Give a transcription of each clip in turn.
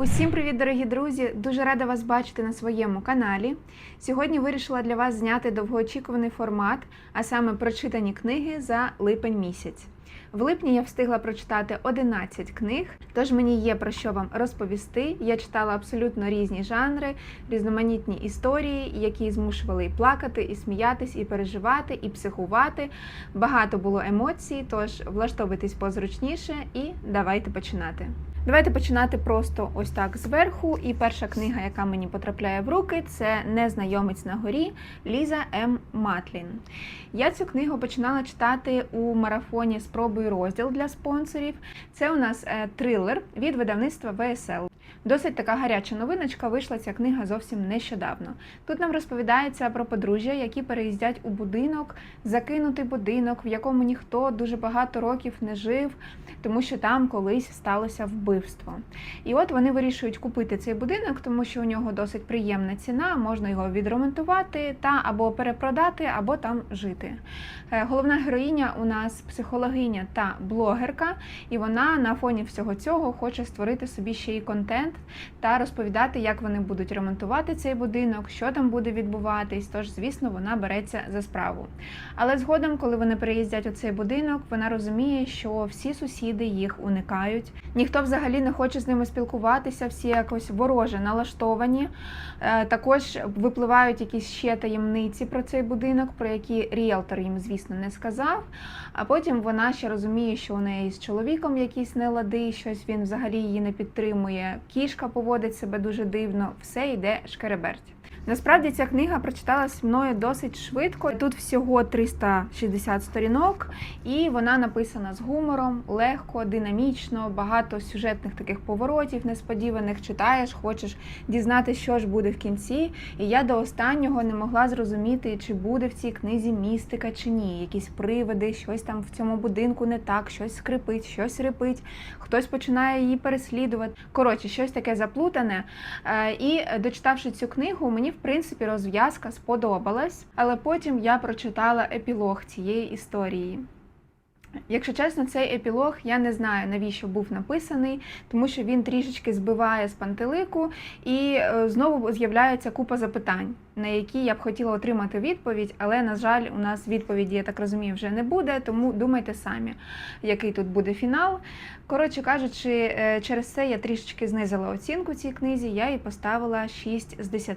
Усім привіт, дорогі друзі! Дуже рада вас бачити на своєму каналі. Сьогодні вирішила для вас зняти довгоочікуваний формат, а саме прочитані книги за липень місяць. В липні я встигла прочитати 11 книг, тож мені є про що вам розповісти. Я читала абсолютно різні жанри, різноманітні історії, які змушували і плакати, і сміятись, і переживати, і психувати. Багато було емоцій, тож влаштовуйтесь позручніше і давайте починати. Давайте починати просто ось так зверху. І перша книга, яка мені потрапляє в руки, це Незнайомець на горі Ліза М. Матлін. Я цю книгу починала читати у марафоні Спробуй розділ для спонсорів. Це у нас е, трилер від видавництва ВСЛ. Досить така гаряча новиночка. Вийшла ця книга зовсім нещодавно. Тут нам розповідається про подружжя, які переїздять у будинок, закинутий будинок, в якому ніхто дуже багато років не жив, тому що там колись сталося вбивство. І от вони вирішують купити цей будинок, тому що у нього досить приємна ціна, можна його відремонтувати та або перепродати, або там жити. Е, Головна героїня у нас психологиня та блогерка, і вона на фоні всього цього хоче створити собі ще й контент та розповідати, як вони будуть ремонтувати цей будинок, що там буде відбуватись. Тож, звісно, вона береться за справу. Але згодом, коли вони переїздять у цей будинок, вона розуміє, що всі сусіди їх уникають. Ніхто взагалі не хоче з ними спілкуватися, всі якось вороже налаштовані. Е, Також випливають якісь ще таємниці про цей будинок, про які ріелтор їм, звісно, не сказав. А потім вона ще розуміє, що у неї з чоловіком якісь нелади, щось він взагалі її не підтримує. Кішка поводить себе дуже дивно, все йде шкереберть. Насправді ця книга прочиталась мною досить швидко. Тут всього 360 сторінок, і вона написана з гумором, легко, динамічно, багато сюжетних таких поворотів несподіваних. Читаєш, хочеш дізнатися, що ж буде в кінці. І я до останнього не могла зрозуміти, чи буде в цій книзі містика чи ні. Якісь привиди, щось там в цьому будинку не так, щось скрипить, щось рипить, хтось починає її переслідувати. Коротше, щось таке заплутане. Е, І дочитавши цю книгу, мені принципі розв'язка сподобалась, але потім я прочитала епілог цієї історії. Якщо чесно, цей епілог я не знаю навіщо був написаний, тому що він трішечки збиває з пантелику і е, знову з'являється купа запитань, на які я б хотіла отримати відповідь, але на жаль, у нас відповіді, я так розумію, вже не буде. Тому думайте самі, який тут буде фінал. Коротше кажучи, е, через це я трішечки знизила оцінку цій книзі, я їй поставила 6 з 10.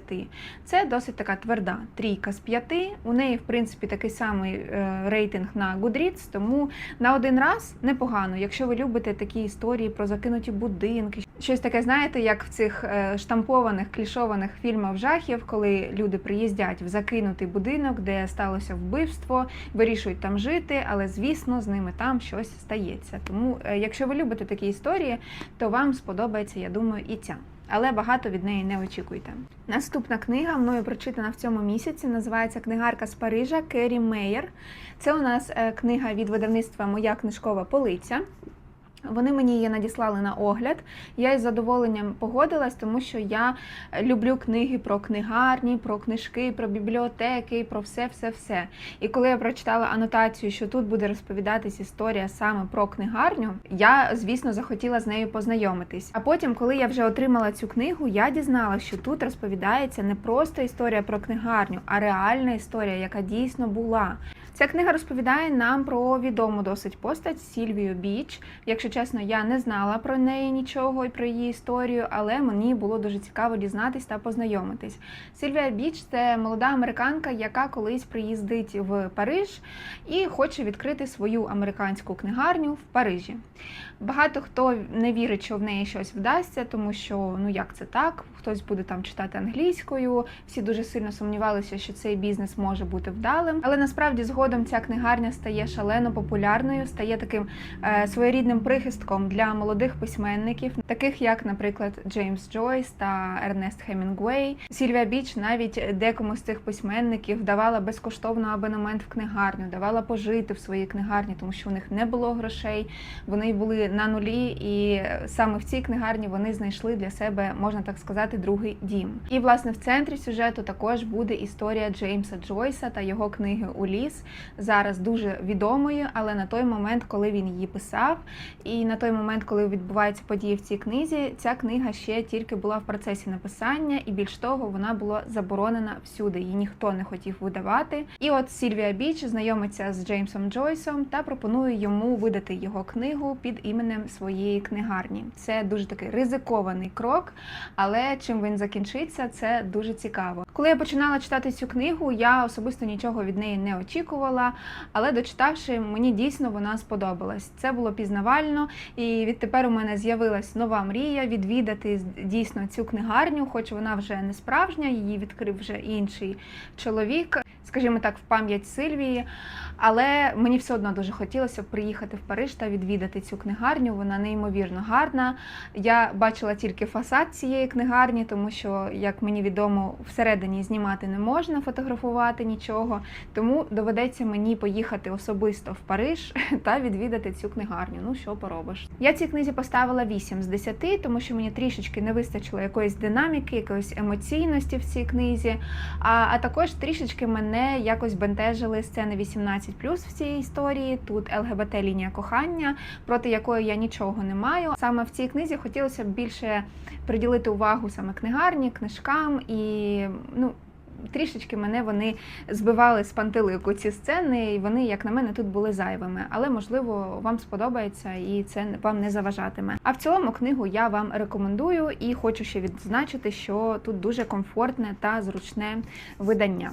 Це досить така тверда трійка з 5. У неї, в принципі, такий самий е, рейтинг на Goodreads, тому на один раз непогано, якщо ви любите такі історії про закинуті будинки, щось таке, знаєте, як в цих е, штампованих клішованих фільмах жахів, коли люди приїздять в закинутий будинок, де сталося вбивство, вирішують там жити, але звісно, з ними там щось стається. Тому, е, якщо ви любите такі історії, то вам сподобається, я думаю, і ця. Але багато від неї не очікуйте. Наступна книга мною прочитана в цьому місяці. Називається Книгарка з Парижа Керрі Мейер. Це у нас е, книга від видавництва Моя книжкова полиця. Вони мені її надіслали на огляд. Я із задоволенням погодилась, тому що я люблю книги про книгарні, про книжки, про бібліотеки, про все-все-все. І коли я прочитала анотацію, що тут буде розповідатись історія саме про книгарню, я, звісно, захотіла з нею познайомитись. А потім, коли я вже отримала цю книгу, я дізналася, що тут розповідається не просто історія про книгарню, а реальна історія, яка дійсно була. Ця книга розповідає нам про відому досить постать Сільвію Біч. Якщо чесно, я не знала про неї нічого про її історію, але мені було дуже цікаво дізнатись та познайомитись. Сільвія Біч це молода американка, яка колись приїздить в Париж і хоче відкрити свою американську книгарню в Парижі. Багато хто не вірить, що в неї щось вдасться, тому що ну як це так? Хтось буде там читати англійською. Всі дуже сильно сумнівалися, що цей бізнес може бути вдалим. Але насправді згодом ця книгарня стає шалено популярною, стає таким е, своєрідним прихистком для молодих письменників, таких як, наприклад, Джеймс Джойс та Ернест Хемінгуей. Сільвія Біч навіть декому з цих письменників давала безкоштовно абонемент в книгарню, давала пожити в своїй книгарні, тому що у них не було грошей. Вони були на нулі, і саме в цій книгарні вони знайшли для себе, можна так сказати, другий дім. І власне в центрі сюжету також буде історія Джеймса Джойса та його книги Уліс, зараз дуже відомою, але на той момент, коли він її писав, і на той момент, коли відбуваються події в цій книзі, ця книга ще тільки була в процесі написання, і більш того, вона була заборонена всюди. Її ніхто не хотів видавати. І от Сільвія Біч знайомиться з Джеймсом Джойсом та пропонує йому видати його книгу під іменем своєї книгарні. Це дуже такий ризикований крок, але чим він закінчиться, це дуже цікаво. Коли я починала читати цю книгу, я особисто нічого від неї не очікувала, але дочитавши, мені дійсно вона сподобалась. Це було пізнавально, і відтепер у мене з'явилась нова мрія відвідати дійсно цю книгарню, хоч вона вже не справжня, її відкрив вже інший чоловік. Скажімо так, в пам'ять Сильвії, але мені все одно дуже хотілося приїхати в Париж та відвідати цю книгарню. Вона неймовірно гарна. Я бачила тільки фасад цієї книгарні, тому що, як мені відомо, всередині знімати не можна, фотографувати нічого. Тому доведеться мені поїхати особисто в Париж та відвідати цю книгарню. Ну що поробиш? Я цій книзі поставила 8 з 10, тому що мені трішечки не вистачило якоїсь динаміки, якоїсь емоційності в цій книзі. А, а також трішечки мене якось бентежили сцени 18 в цій історії. Тут ЛГБТ лінія кохання, проти якої я нічого не маю. Саме в цій книзі хотілося б більше приділити увагу саме книгарні, книжкам і ну. Трішечки мене вони збивали з пантелику ці сцени, і вони, як на мене, тут були зайвими. Але можливо вам сподобається і це вам не заважатиме. А в цілому книгу я вам рекомендую і хочу ще відзначити, що тут дуже комфортне та зручне видання.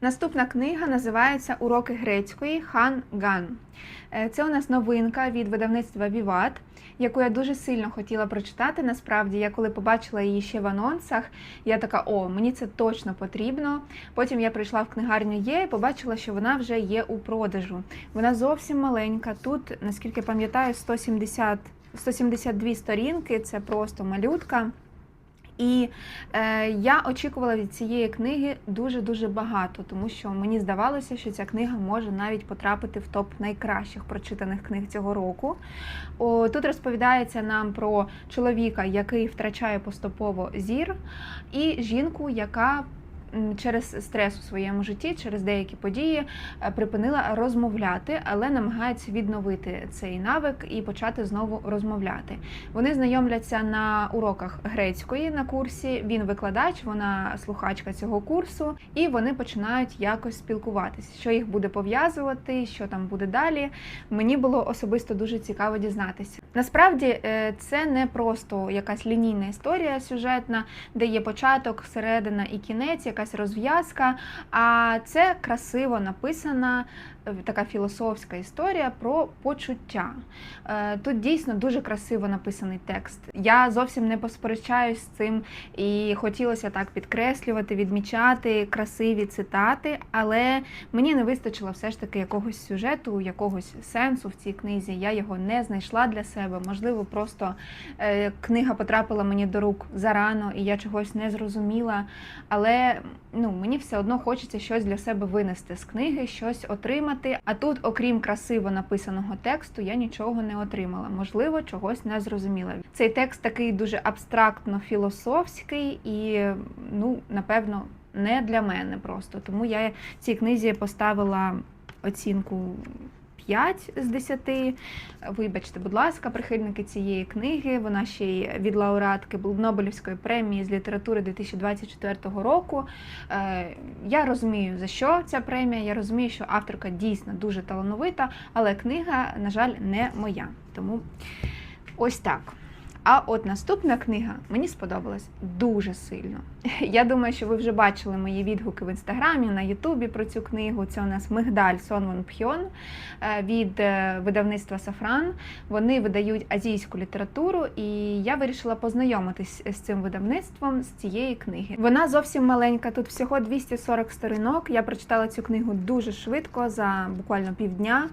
Наступна книга називається Уроки грецької Хан Ган. Е, це у нас новинка від видавництва Віват, яку я дуже сильно хотіла прочитати. Насправді, я коли побачила її ще в анонсах, я така, о, мені це точно потрібно. Потім я прийшла в книгарню Є і побачила, що вона вже є у продажу. Вона зовсім маленька. Тут, наскільки пам'ятаю, 170, 172 сторінки це просто малютка. І е, я очікувала від цієї книги дуже-дуже багато, тому що мені здавалося, що ця книга може навіть потрапити в топ найкращих прочитаних книг цього року. О, Тут розповідається нам про чоловіка, який втрачає поступово зір, і жінку, яка через стрес у своєму житті, через деякі події е, припинила розмовляти, але намагається відновити цей навик і почати знову розмовляти. Вони знайомляться на уроках грецької на курсі. Він викладач, вона слухачка цього курсу, і вони починають якось спілкуватися, що їх буде пов'язувати, що там буде далі. Мені було особисто дуже цікаво дізнатися. Насправді е, це не просто якась лінійна історія сюжетна, де є початок, середина і кінець якась розв'язка. А це красиво написана така філософська історія про почуття. Е, тут дійсно дуже красиво написаний текст. Я зовсім не посперечаюсь з цим і хотілося так підкреслювати, відмічати красиві цитати, але мені не вистачило все ж таки якогось сюжету, якогось сенсу в цій книзі. Я його не знайшла для себе. Можливо, просто е, книга потрапила мені до рук зарано, і я чогось не зрозуміла. Але ну, мені все одно хочеться щось для себе винести з книги, щось отримати отримати. А тут, окрім красиво написаного тексту, я нічого не отримала. Можливо, чогось не зрозуміла. Цей текст такий дуже абстрактно філософський і, ну, напевно, не для мене просто. Тому я цій книзі поставила оцінку 5 з 10. Вибачте, будь ласка, прихильники цієї книги. Вона ще й від лауреатки Нобелівської премії з літератури 2024 року. Е, я розумію, за що ця премія. Я розумію, що авторка дійсно дуже талановита, але книга, на жаль, не моя. Тому ось так. А от наступна книга мені сподобалась дуже сильно. Я думаю, що ви вже бачили мої відгуки в інстаграмі, на Ютубі про цю книгу. Це у нас Мигдаль Сонвон Пхьон е, від е, видавництва Сафран. Вони видають азійську літературу, і я вирішила познайомитись з цим видавництвом з цієї книги. Вона зовсім маленька, тут всього 240 сторінок. Я прочитала цю книгу дуже швидко, за буквально півдня.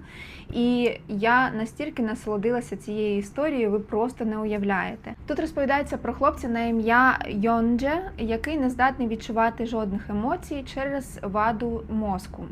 І я настільки насолодилася цією історією, ви просто не уявляєте. Тут розповідається про хлопця на ім'я Йондже, який не здатний відчувати жодних емоцій через ваду мозку.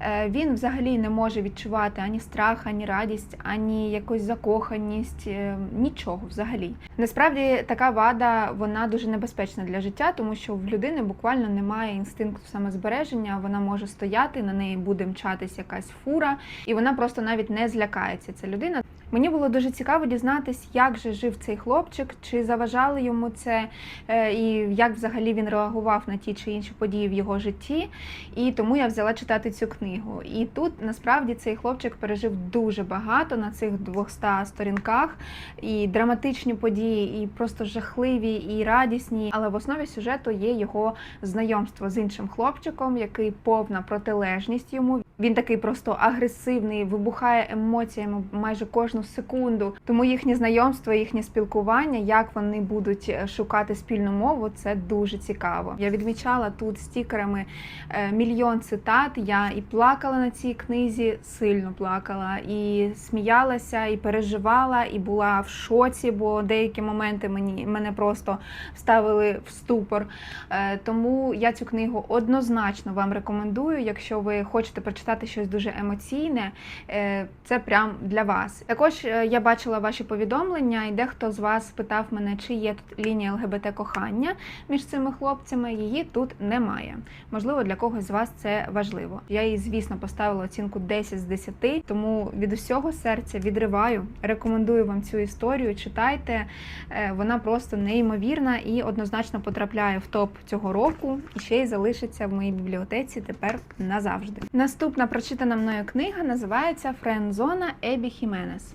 Е, він взагалі не може відчувати ані страх, ані радість, ані якусь закоханість, е, нічого взагалі. Насправді така вада вона дуже небезпечна для життя, тому що в людини буквально немає інстинкту самозбереження. Вона може стояти, на неї буде мчатись якась фура, і вона просто навіть не злякається. Ця людина. Мені було дуже цікаво дізнатись, як же жив цей хлопчик, чи заважали йому це, е, і як взагалі він реагував на ті чи інші події в його житті. І тому я взяла читати цю книгу. І тут насправді цей хлопчик пережив дуже багато на цих 200 сторінках, і драматичні події, і просто жахливі, і радісні. Але в основі сюжету є його знайомство з іншим хлопчиком, який повна протилежність йому. Він такий просто агресивний, вибухає емоціями майже кожну секунду. Тому їхнє знайомство, їхнє спілкування, як вони будуть е, шукати спільну мову, це дуже цікаво. Я відмічала тут стікерами е, мільйон цитат. Я і плакала на цій книзі, сильно плакала, і сміялася, і переживала, і була в шоці, бо деякі моменти мені мене просто ставили в ступор. Е, Тому я цю книгу однозначно вам рекомендую, якщо ви хочете прочитати щось дуже емоційне, е, це прям для вас. Також е, я бачила ваші повідомлення, і дехто з вас питав мене, чи є тут лінія ЛГБТ кохання між цими хлопцями. Її тут немає. Можливо, для когось з вас це важливо. Я їй, звісно, поставила оцінку 10 з 10, тому від усього серця відриваю. Рекомендую вам цю історію. Читайте, Е, вона просто неймовірна і однозначно потрапляє в топ цього року і ще й залишиться в моїй бібліотеці тепер назавжди. Наступна прочитана мною книга називається Френдзона Ебі Хіменес.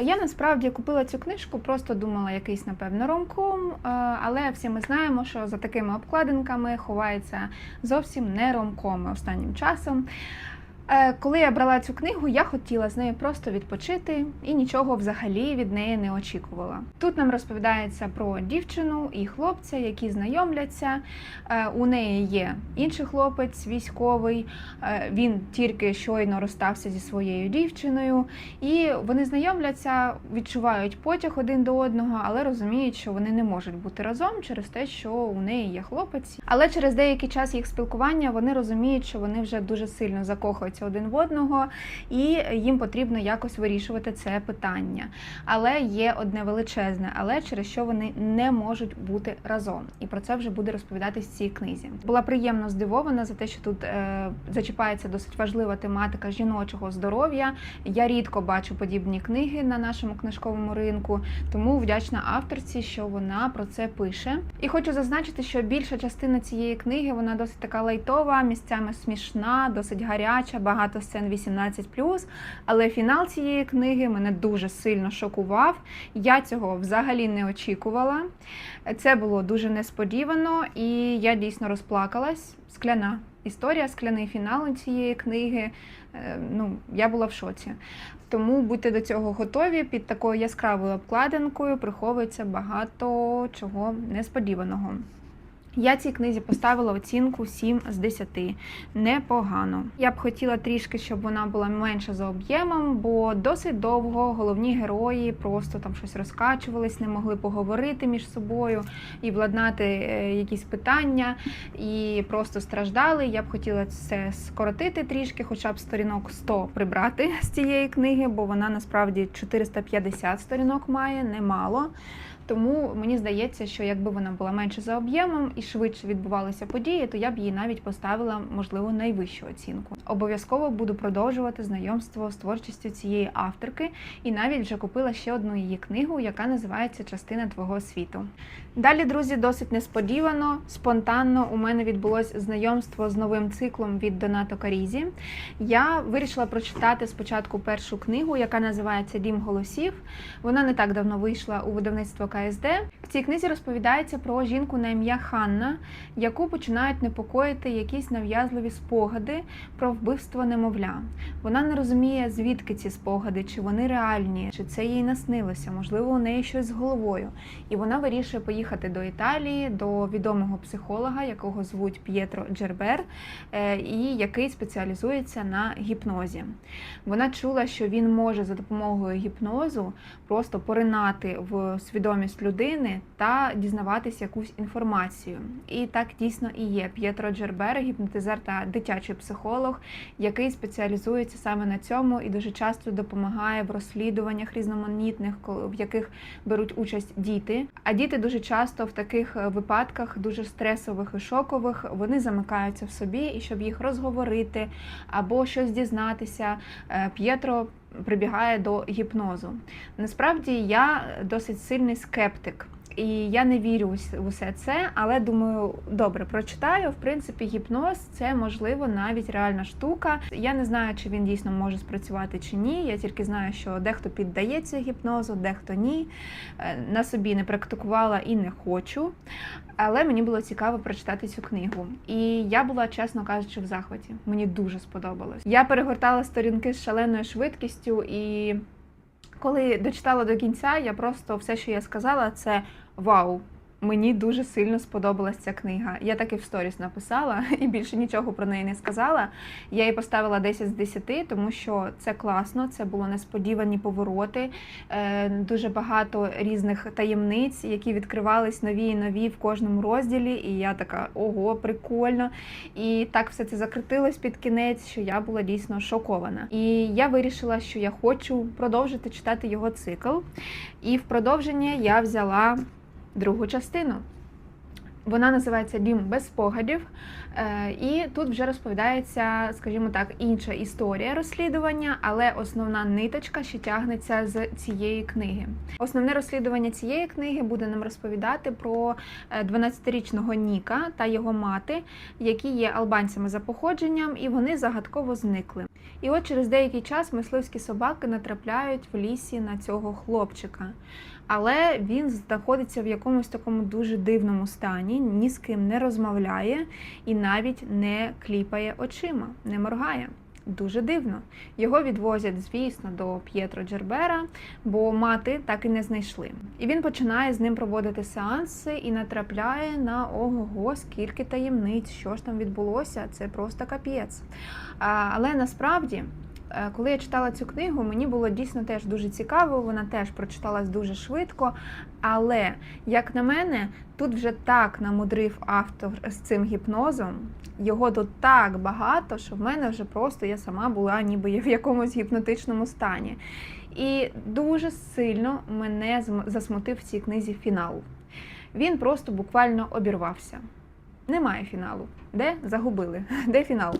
Я насправді купила цю книжку, просто думала якийсь, напевно, ромком, е, але всі ми знаємо, що за такими обкладинками ховається зовсім не ромкоми останнім часом. Е, Коли я брала цю книгу, я хотіла з нею просто відпочити і нічого взагалі від неї не очікувала. Тут нам розповідається про дівчину і хлопця, які знайомляться. Е, У неї є інший хлопець, військовий. Е, Він тільки щойно розстався зі своєю дівчиною, і вони знайомляться, відчувають потяг один до одного, але розуміють, що вони не можуть бути разом через те, що у неї є хлопець. Але через деякий час їх спілкування вони розуміють, що вони вже дуже сильно закохуються один в одного, і їм потрібно якось вирішувати це питання. Але є одне величезне, але через що вони не можуть бути разом. І про це вже буде розповідатись в цій книзі. Була приємно здивована за те, що тут е, зачіпається досить важлива тематика жіночого здоров'я. Я рідко бачу подібні книги на нашому книжковому ринку, тому вдячна авторці, що вона про це пише. І хочу зазначити, що більша частина цієї книги вона досить така лайтова, місцями смішна, досить гаряча, багато сцен 18+, але фінал цієї книги мене дуже сильно шокував. Я цього взагалі не очікувала. Це було дуже несподівано, і я дійсно розплакалась. Скляна історія, скляний фінал цієї книги. Е, Ну, я була в шоці. Тому будьте до цього готові. Під такою яскравою обкладинкою приховується багато чого несподіваного. Я цій книзі поставила оцінку 7 з 10. Непогано. Я б хотіла трішки, щоб вона була менша за об'ємом, бо досить довго головні герої просто там щось розкачувались, не могли поговорити між собою і владнати е, якісь питання, і просто страждали. Я б хотіла це скоротити трішки, хоча б сторінок 100 прибрати з цієї книги, бо вона насправді 450 сторінок має, немало. Тому мені здається, що якби вона була менше за об'ємом і швидше відбувалися події, то я б їй навіть поставила, можливо, найвищу оцінку. Обов'язково буду продовжувати знайомство з творчістю цієї авторки, і навіть вже купила ще одну її книгу, яка називається Частина твого світу. Далі, друзі, досить несподівано, спонтанно у мене відбулось знайомство з новим циклом від Донато Карізі. Я вирішила прочитати спочатку першу книгу, яка називається Дім голосів. Вона не так давно вийшла у видавництво КСД. В цій книзі розповідається про жінку на ім'я Ханна, яку починають непокоїти якісь нав'язливі спогади про вбивство немовля. Вона не розуміє, звідки ці спогади, чи вони реальні, чи це їй наснилося, можливо, у неї щось з головою. І вона вирішує поїхати до Італії, до відомого психолога, якого звуть П'єтро Джербер, е, і який спеціалізується на гіпнозі. Вона чула, що він може за допомогою гіпнозу просто поринати в свідомість людини та дізнаватись якусь інформацію. І так дійсно і є. П'єтро Джербер, гіпнотизер та дитячий психолог, який спеціалізується саме на цьому і дуже часто допомагає в розслідуваннях різноманітних, в яких беруть участь діти. А діти дуже часто в таких е, випадках, дуже стресових і шокових, вони замикаються в собі, і щоб їх розговорити або щось дізнатися, е, П'єтро прибігає до гіпнозу. Насправді я досить сильний скептик. І я не вірю в усе це, але думаю, добре, прочитаю. В принципі, гіпноз це можливо навіть реальна штука. Я не знаю, чи він дійсно може спрацювати чи ні. Я тільки знаю, що дехто піддається гіпнозу, дехто ні. Е, На собі не практикувала і не хочу. Але мені було цікаво прочитати цю книгу. І я була, чесно кажучи, в захваті. Мені дуже сподобалось. Я перегортала сторінки з шаленою швидкістю і. Коли дочитала до кінця, я просто все, що я сказала, це вау. Мені дуже сильно сподобалась ця книга. Я так і в сторіс написала і більше нічого про неї не сказала. Я їй поставила 10 з 10, тому що це класно, це було несподівані повороти, е, дуже багато різних таємниць, які відкривались нові і нові в кожному розділі. І я така, ого, прикольно. І так все це закрутилось під кінець, що я була дійсно шокована. І я вирішила, що я хочу продовжити читати його цикл. І в продовження я взяла другу частину. Вона називається Дім без спогадів, Е, і тут вже розповідається, скажімо так, інша історія розслідування, але основна ниточка ще тягнеться з цієї книги. Основне розслідування цієї книги буде нам розповідати про е, 12-річного Ніка та його мати, які є албанцями за походженням, і вони загадково зникли. І от через деякий час мисливські собаки натрапляють в лісі на цього хлопчика. Але він знаходиться в якомусь такому дуже дивному стані, ні з ким не розмовляє і навіть не кліпає очима, не моргає. Дуже дивно. Його відвозять, звісно, до П'єтро Джербера, бо мати так і не знайшли. І він починає з ним проводити сеанси і натрапляє на ого, скільки таємниць, що ж там відбулося. Це просто капець. Але насправді. Е, Коли я читала цю книгу, мені було дійсно теж дуже цікаво, вона теж прочиталась дуже швидко. Але, як на мене, тут вже так намудрив автор з цим гіпнозом. Його тут так багато, що в мене вже просто я сама була ніби в якомусь гіпнотичному стані. І дуже сильно мене засмутив в цій книзі фінал. Він просто буквально обірвався. Немає фіналу. Де загубили? Де фінал?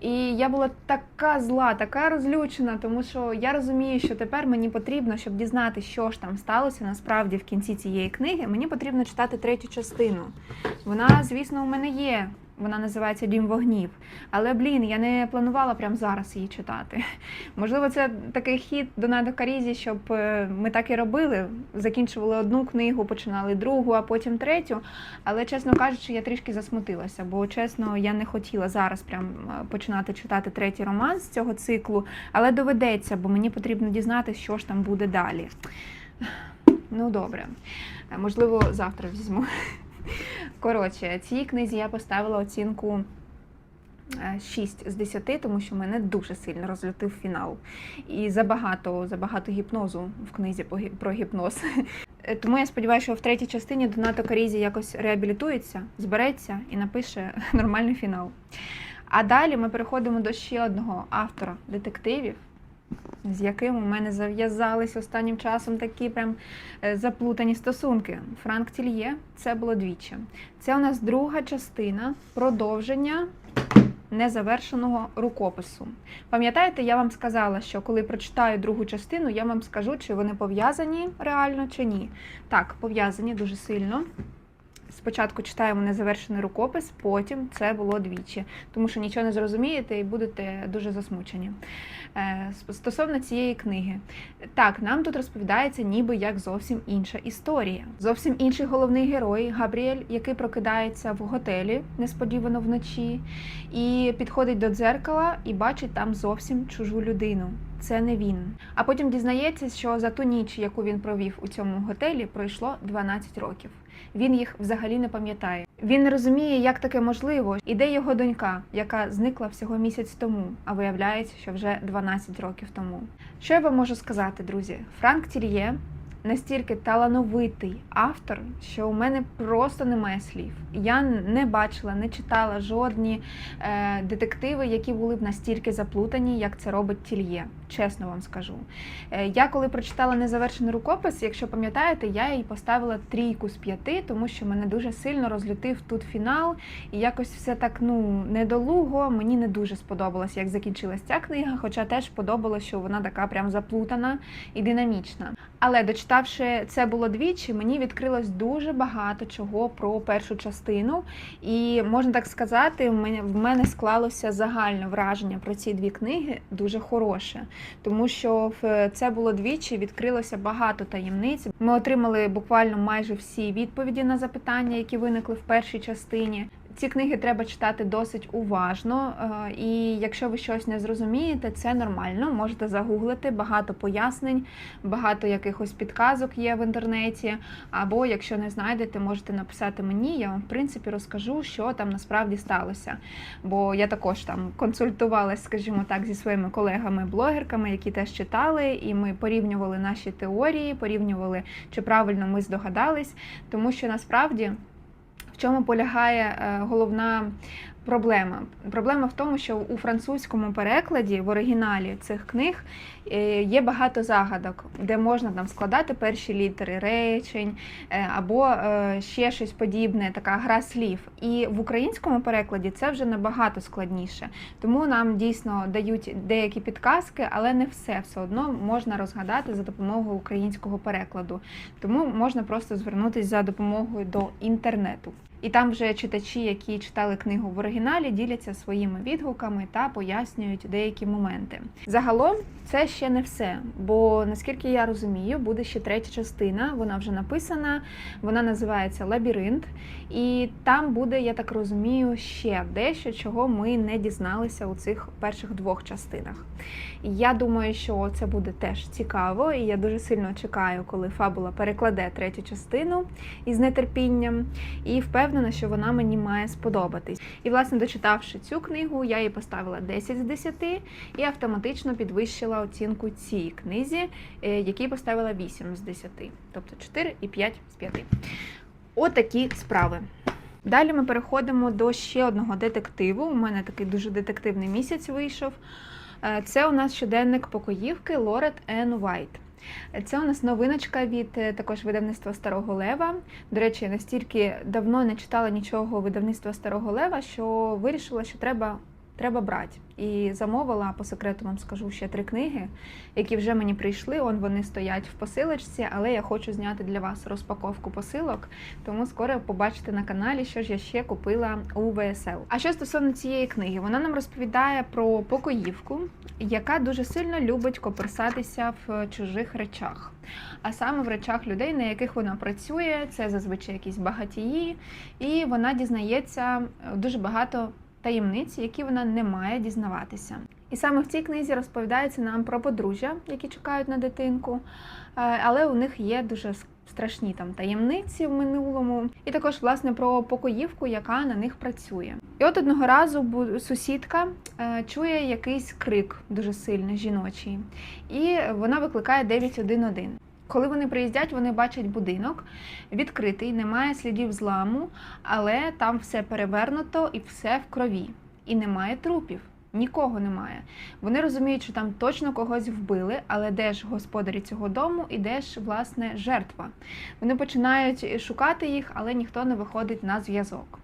І я була така зла, така розлючена, тому що я розумію, що тепер мені потрібно, щоб дізнати, що ж там сталося насправді в кінці цієї книги, мені потрібно читати третю частину. Вона, звісно, у мене є. Вона називається Дім вогнів. Але блін, я не планувала прямо зараз її читати. Можливо, це такий хід до Надо Карізі, щоб е, ми так і робили. Закінчували одну книгу, починали другу, а потім третю. Але, чесно кажучи, я трішки засмутилася, бо чесно, я не хотіла зараз прям е, починати читати третій роман з цього циклу, але доведеться, бо мені потрібно дізнатися, що ж там буде далі. Ну, добре. Е, Можливо, завтра візьму. Коротше, цій книзі я поставила оцінку е, 6 з 10, тому що мене дуже сильно розлютив фінал. І забагато, забагато гіпнозу в книзі про гіпноз. Е, Тому я сподіваюся, що в третій частині Донато Карізі якось реабілітується, збереться і напише нормальний фінал. А далі ми переходимо до ще одного автора детективів, з яким у мене зав'язались останнім часом такі прям е, заплутані стосунки. Франк Тільє це було двічі. Це у нас друга частина продовження незавершеного рукопису. Пам'ятаєте, я вам сказала, що коли прочитаю другу частину, я вам скажу, чи вони пов'язані реально чи ні. Так, пов'язані дуже сильно. Спочатку читаємо незавершений рукопис, потім це було двічі, тому що нічого не зрозумієте і будете дуже засмучені. Е, Стосовно цієї книги, так, нам тут розповідається ніби як зовсім інша історія. Зовсім інший головний герой Габріель, який прокидається в готелі несподівано вночі, і підходить до дзеркала і бачить там зовсім чужу людину. Це не він. А потім дізнається, що за ту ніч, яку він провів у цьому готелі, пройшло 12 років. Він їх взагалі не пам'ятає. Він не розуміє, як таке можливо, і де його донька, яка зникла всього місяць тому, а виявляється, що вже 12 років тому. Що я вам можу сказати, друзі? Франк Тільє настільки талановитий автор, що у мене просто немає слів. Я не бачила, не читала жодні е, детективи, які були б настільки заплутані, як це робить Тільє. Чесно вам скажу. Е, Я коли прочитала незавершений рукопис, якщо пам'ятаєте, я їй поставила трійку з п'яти, тому що мене дуже сильно розлютив тут фінал, і якось все так ну недолуго. Мені не дуже сподобалось, як закінчилась ця книга, хоча теж подобалося, що вона така прям заплутана і динамічна. Але дочитавши це було двічі, мені відкрилось дуже багато чого про першу частину, і можна так сказати, в мене в мене склалося загальне враження про ці дві книги дуже хороше, тому що в це було двічі, відкрилося багато таємниць. Ми отримали буквально майже всі відповіді на запитання, які виникли в першій частині. Ці книги треба читати досить уважно, е, і якщо ви щось не зрозумієте, це нормально. Можете загуглити багато пояснень, багато якихось підказок є в інтернеті. Або якщо не знайдете, можете написати мені. Я вам в принципі розкажу, що там насправді сталося. Бо я також там консультувалась, скажімо так, зі своїми колегами-блогерками, які теж читали, і ми порівнювали наші теорії, порівнювали, чи правильно ми здогадались, тому що насправді. В чому полягає е, головна проблема? Проблема в тому, що у французькому перекладі в оригіналі цих книг е, є багато загадок, де можна там складати перші літери речень е, або е, ще щось подібне, така гра слів. І в українському перекладі це вже набагато складніше. Тому нам дійсно дають деякі підказки, але не все все одно можна розгадати за допомогою українського перекладу. Тому можна просто звернутися за допомогою до інтернету. І там вже читачі, які читали книгу в оригіналі, діляться своїми відгуками та пояснюють деякі моменти. Загалом це ще не все, бо наскільки я розумію, буде ще третя частина. Вона вже написана, вона називається Лабіринт, і там буде, я так розумію, ще дещо, чого ми не дізналися у цих перших двох частинах. Я думаю, що це буде теж цікаво, і я дуже сильно чекаю, коли фабула перекладе третю частину із нетерпінням, і впевнена, що вона мені має сподобатись. І, власне, дочитавши цю книгу, я їй поставила 10 з 10 і автоматично підвищила оцінку цій книзі, е, якій поставила 8 з 10, тобто 4 і 5 з 5. Отакі справи. Далі ми переходимо до ще одного детективу. У мене такий дуже детективний місяць вийшов. Е, Це у нас щоденник покоївки Лорет Ен Вайт. Це у нас новиночка від е, також видавництва Старого Лева. До речі, я настільки давно не читала нічого видавництва Старого Лева, що вирішила, що треба, треба брати. І замовила, по секрету вам скажу, ще три книги, які вже мені прийшли. Он вони стоять в посилочці, але я хочу зняти для вас розпаковку посилок, тому скоро побачите на каналі, що ж я ще купила у ВСЛ. А що стосовно цієї книги, вона нам розповідає про покоївку, яка дуже сильно любить коперсатися в чужих речах. А саме в речах людей, на яких вона працює, це зазвичай якісь багатії, і вона дізнається дуже багато таємниць, які вона не має дізнаватися. І саме в цій книзі розповідається нам про подружжя, які чекають на дитинку, е, але у них є дуже страшні там таємниці в минулому, і також власне про покоївку, яка на них працює. І от одного разу сусідка е, чує якийсь крик дуже сильний жіночий, і вона викликає 911. Коли вони приїздять, вони бачать будинок відкритий, немає слідів зламу, але там все перевернуто і все в крові. І немає трупів. Нікого немає. Вони розуміють, що там точно когось вбили, але де ж господарі цього дому і де ж власне жертва. Вони починають шукати їх, але ніхто не виходить на зв'язок.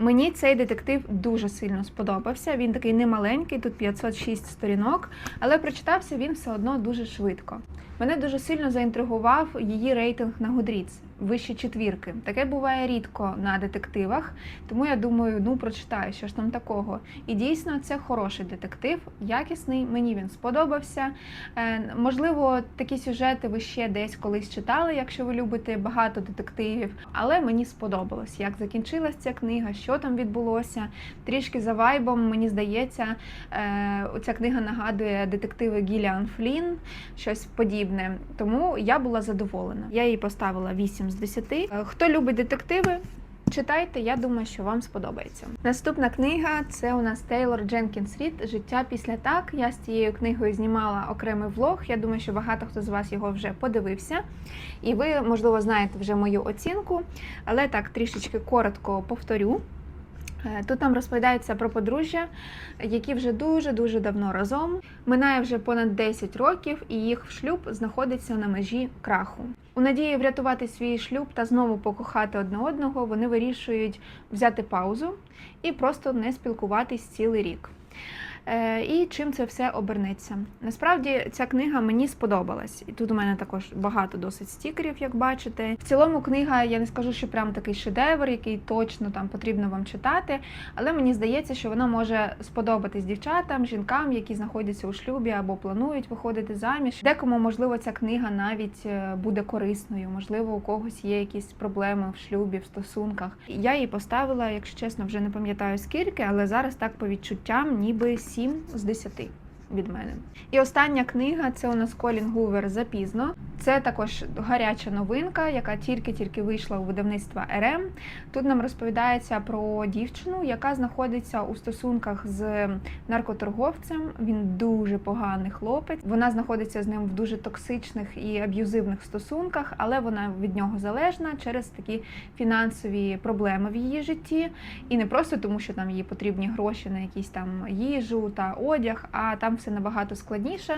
Мені цей детектив дуже сильно сподобався. Він такий немаленький, тут 506 сторінок, але прочитався він все одно дуже швидко. Мене дуже сильно заінтригував її рейтинг на Goodreads, вище четвірки. Таке буває рідко на детективах, тому я думаю, ну прочитаю, що ж там такого. І дійсно, це хороший детектив, якісний. Мені він сподобався. Е, можливо, такі сюжети ви ще десь колись читали, якщо ви любите багато детективів. Але мені сподобалось, як закінчилась ця книга, що там відбулося. Трішки за вайбом, мені здається, е, ця книга нагадує детективи Гіліан Флін, щось подібне. Тому я була задоволена. Я їй поставила 8 з 10. Е, Хто любить детективи? Читайте, я думаю, що вам сподобається. Наступна книга це у нас Тейлор Дженкінс Рід Життя після так. Я з цією книгою знімала окремий влог. Я думаю, що багато хто з вас його вже подивився, і ви, можливо, знаєте вже мою оцінку, але так трішечки коротко повторю. Е, Тут нам розповідається про подружжя, які вже дуже-дуже давно разом. Минає вже понад 10 років, і їх шлюб знаходиться на межі краху. У надії врятувати свій шлюб та знову покохати одне одного, вони вирішують взяти паузу і просто не спілкуватись цілий рік. Е, І чим це все обернеться? Насправді ця книга мені сподобалась, і тут у мене також багато досить стікерів, як бачите. В цілому книга, я не скажу, що прям такий шедевр, який точно там потрібно вам читати. Але мені здається, що вона може сподобатись дівчатам, жінкам, які знаходяться у шлюбі або планують виходити заміж. Декому, можливо, ця книга навіть е, буде корисною. Можливо, у когось є якісь проблеми в шлюбі, в стосунках. Я її поставила, якщо чесно, вже не пам'ятаю скільки, але зараз так по відчуттям, ніби 7 з 10 від мене. І остання книга це у нас Колін Гувер запізно. Це також гаряча новинка, яка тільки-тільки вийшла у видавництва РМ. Тут нам розповідається про дівчину, яка знаходиться у стосунках з наркоторговцем. Він дуже поганий хлопець. Вона знаходиться з ним в дуже токсичних і аб'юзивних стосунках, але вона від нього залежна через такі фінансові проблеми в її житті. І не просто тому, що там їй потрібні гроші на якісь там їжу та одяг, а там все набагато складніше.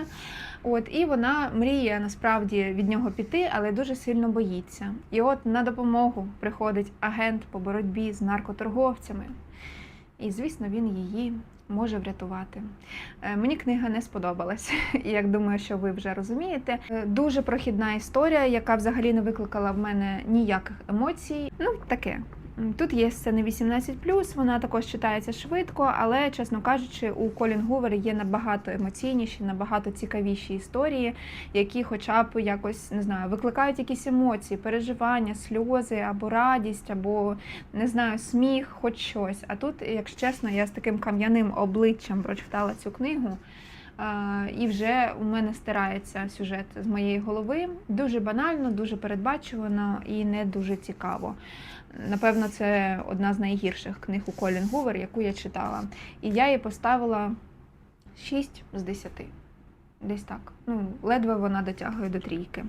От і вона мріє насправді від нього піти, але дуже сильно боїться. І от на допомогу приходить агент по боротьбі з наркоторговцями. І, звісно, він її може врятувати. Е, Мені книга не сподобалась, і як думаю, що ви вже розумієте. Е, Дуже прохідна історія, яка взагалі не викликала в мене ніяких емоцій. Ну, таке. Тут є сцени 18+, вона також читається швидко, але, чесно кажучи, у Колін Гувер є набагато емоційніші, набагато цікавіші історії, які хоча б якось не знаю, викликають якісь емоції, переживання, сльози або радість, або не знаю, сміх, хоч щось. А тут, якщо чесно, я з таким кам'яним обличчям прочитала цю книгу. І вже у мене стирається сюжет з моєї голови. Дуже банально, дуже передбачувано і не дуже цікаво. Напевно, це одна з найгірших книг у Колін Гувер, яку я читала. І я їй поставила 6 з 10. Десь так. Ну, ледве вона дотягує до трійки.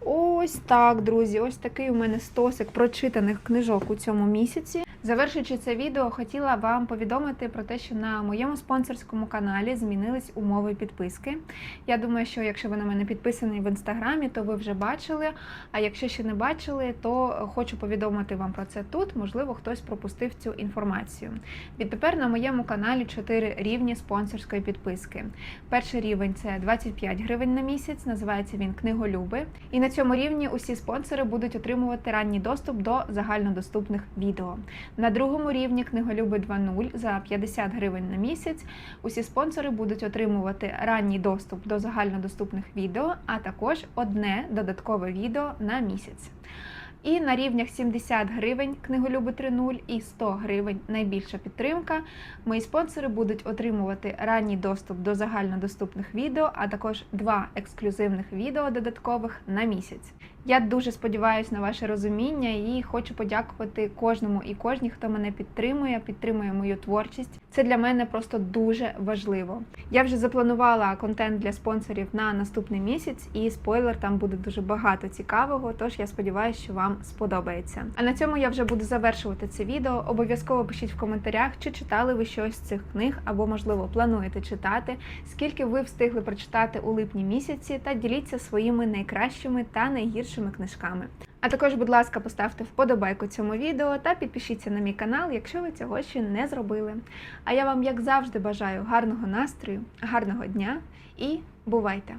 Ось так, друзі. Ось такий у мене стосик прочитаних книжок у цьому місяці. Завершуючи це відео, хотіла вам повідомити про те, що на моєму спонсорському каналі змінились умови підписки. Я думаю, що якщо ви на мене підписані в інстаграмі, то ви вже бачили. А якщо ще не бачили, то хочу повідомити вам про це тут. Можливо, хтось пропустив цю інформацію. Відтепер на моєму каналі 4 рівні спонсорської підписки. Перший рівень це 25 гривень на місяць, називається він Книголюби. І на цьому рівні усі спонсори будуть отримувати ранній доступ до загальнодоступних відео. На другому рівні книголюби 2.0 за 50 гривень на місяць. Усі спонсори будуть отримувати ранній доступ до загальнодоступних відео, а також одне додаткове відео на місяць. І на рівнях 70 гривень книголюби 3.0 і 100 гривень найбільша підтримка. Мої спонсори будуть отримувати ранній доступ до загальнодоступних відео, а також два ексклюзивних відео додаткових на місяць. Я дуже сподіваюся на ваше розуміння і хочу подякувати кожному і кожній, хто мене підтримує, підтримує мою творчість. Це для мене просто дуже важливо. Я вже запланувала контент для спонсорів на наступний місяць, і спойлер, там буде дуже багато цікавого. Тож я сподіваюся, що вам сподобається. А на цьому я вже буду завершувати це відео. Обов'язково пишіть в коментарях, чи читали ви щось з цих книг, або, можливо, плануєте читати, скільки ви встигли прочитати у липні місяці, та діліться своїми найкращими та найгіршими книжками. А також, будь ласка, поставте вподобайку цьому відео та підпишіться на мій канал, якщо ви цього ще не зробили. А я вам, як завжди, бажаю гарного настрою, гарного дня і бувайте!